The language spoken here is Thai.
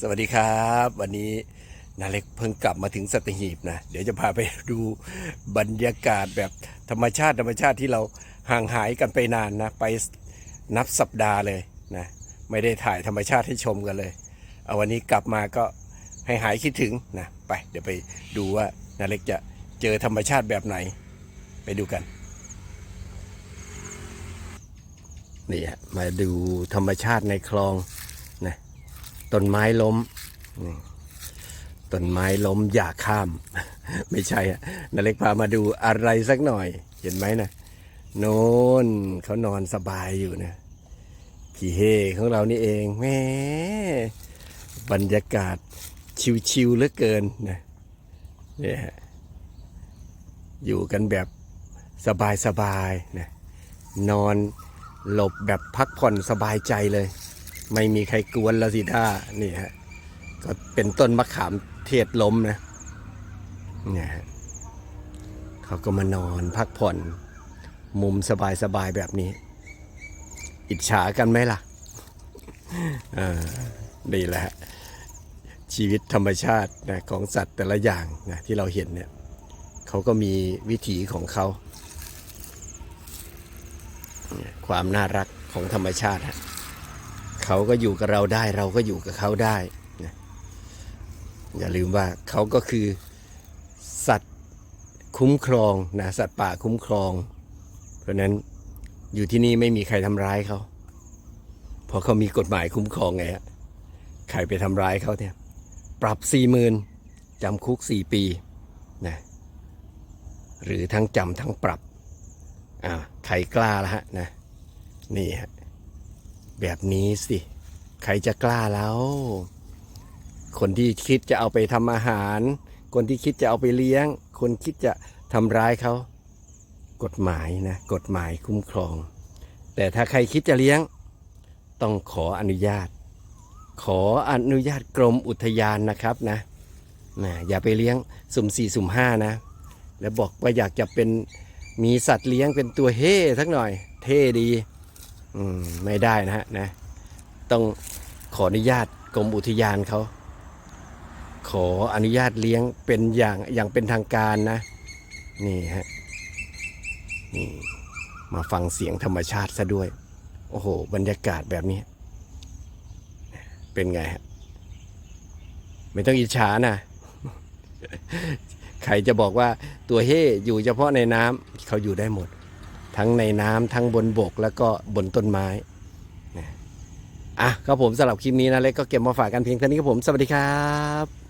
สวัสดีครับ วันนี้นาเล็กเพิ่งกลับมาถึงสัตหีบนะเดี๋ยวจะพาไปดูบรรยากาศแบบธรรมชาติธรรมชาติที่เราห่างหายกันไปนานนะไปนับสัปดาห์เลยนะไม่ได้ถ่ายธรรมชาติให้ชมกันเลยเอาวันนี้กลับมาก็ให้หายคิดถึงนะไปเดี๋ยวไปดูว่านาเล็กจะเจอธรรมชาติแบบไหน ไปดูกันนี่ฮะมาดูธรรมชาติในคลองนะ ต้นไม้ล้มต้นไม้ล้มอย่าข้าม ไม่ใช่อะนาเล็กพามาดูอะไรสักหน่อย เห็นไหมนะโน่นเขานอนสบายอยู่นะพี่เฮของเรานี่เองแหม่บรรยากาศชิวๆเหลือเกินนะเนี่ยฮะอยู่กันแบบสบายๆนะนอนหลบแบบพักผ่อนสบายใจเลย ไม่มีใครกวนล้วสิท่านี่ฮะก็เป็นต้นมะขามเทศล้มนะเนี่ยฮะเขาก็มานอนพักผ่อน มุมสบายๆแบบนี้ อิจฉากันไหมล่ะอ่านี่แหละฮะชีวิตธรรมชาตินะของสัตว์แต่ละอย่างนะที่เราเห็นเนี่ยเขาก็มีวิถีของเขาความน่ารักของธรรมชาติฮะ เขาก็อยู่กับเราได้ เราก็อยู่กับเขาได้นะอย่าลืมว่าเขาก็คือสัตว์คุ้มครองนะสัตว์ป่าคุ้มครอง เพราะฉะนั้นอยู่ที่นี่ไม่มีใครทำร้ายเขาเพราะเขามีกฎหมายคุ้มครองไงฮะใครไปทำร้ายเขาเนี่ย ปรับสี่หมื่นจำคุกสี่ปีนะหรือทั้งจำทั้งปรับอ่าใครกล้าละฮะนะนี่ฮะ แบบนี้สิ ใครจะกล้าแล้ว คนที่คิดจะเอาไปทำอาหาร คนที่คิดจะเอาไปเลี้ยง คนคิดจะทำร้ายเขา กฎหมายนะ กฎหมายคุ้มครอง แต่ถ้าใครคิดจะเลี้ยง ต้องขออนุญาต ขออนุญาตกรมอุทยานนะครับนะนะอย่าไปเลี้ยงสุ่มสี่สุ่มห้านะ แล้วบอกว่าอยากจะเป็นมีสัตว์เลี้ยงเป็นตัวเฮ่สักหน่อย เท่ดี อืมไม่ได้นะฮะนะ ต้องขออนุญาตกรมอุทยานเขา ขออนุญาตเลี้ยงเป็นอย่างอย่างเป็นทางการนะ นี่ฮะนี่มาฟังเสียงธรรมชาติซะด้วย โอ้โห บรรยากาศแบบนี้ เป็นไงฮะ ไม่ต้องอิจฉานะ ใครจะบอกว่าตัวเฮ่อยู่เฉพาะในน้ำเขาอยู่ได้หมด ทั้งในน้ำทั้งบนบกแล้วก็บนต้นไม้นะอะครับผมสำหรับคลิปนี้นะเล็กก็เก็บมาฝากกันเพียงเท่านี้ครับผมสวัสดีครับ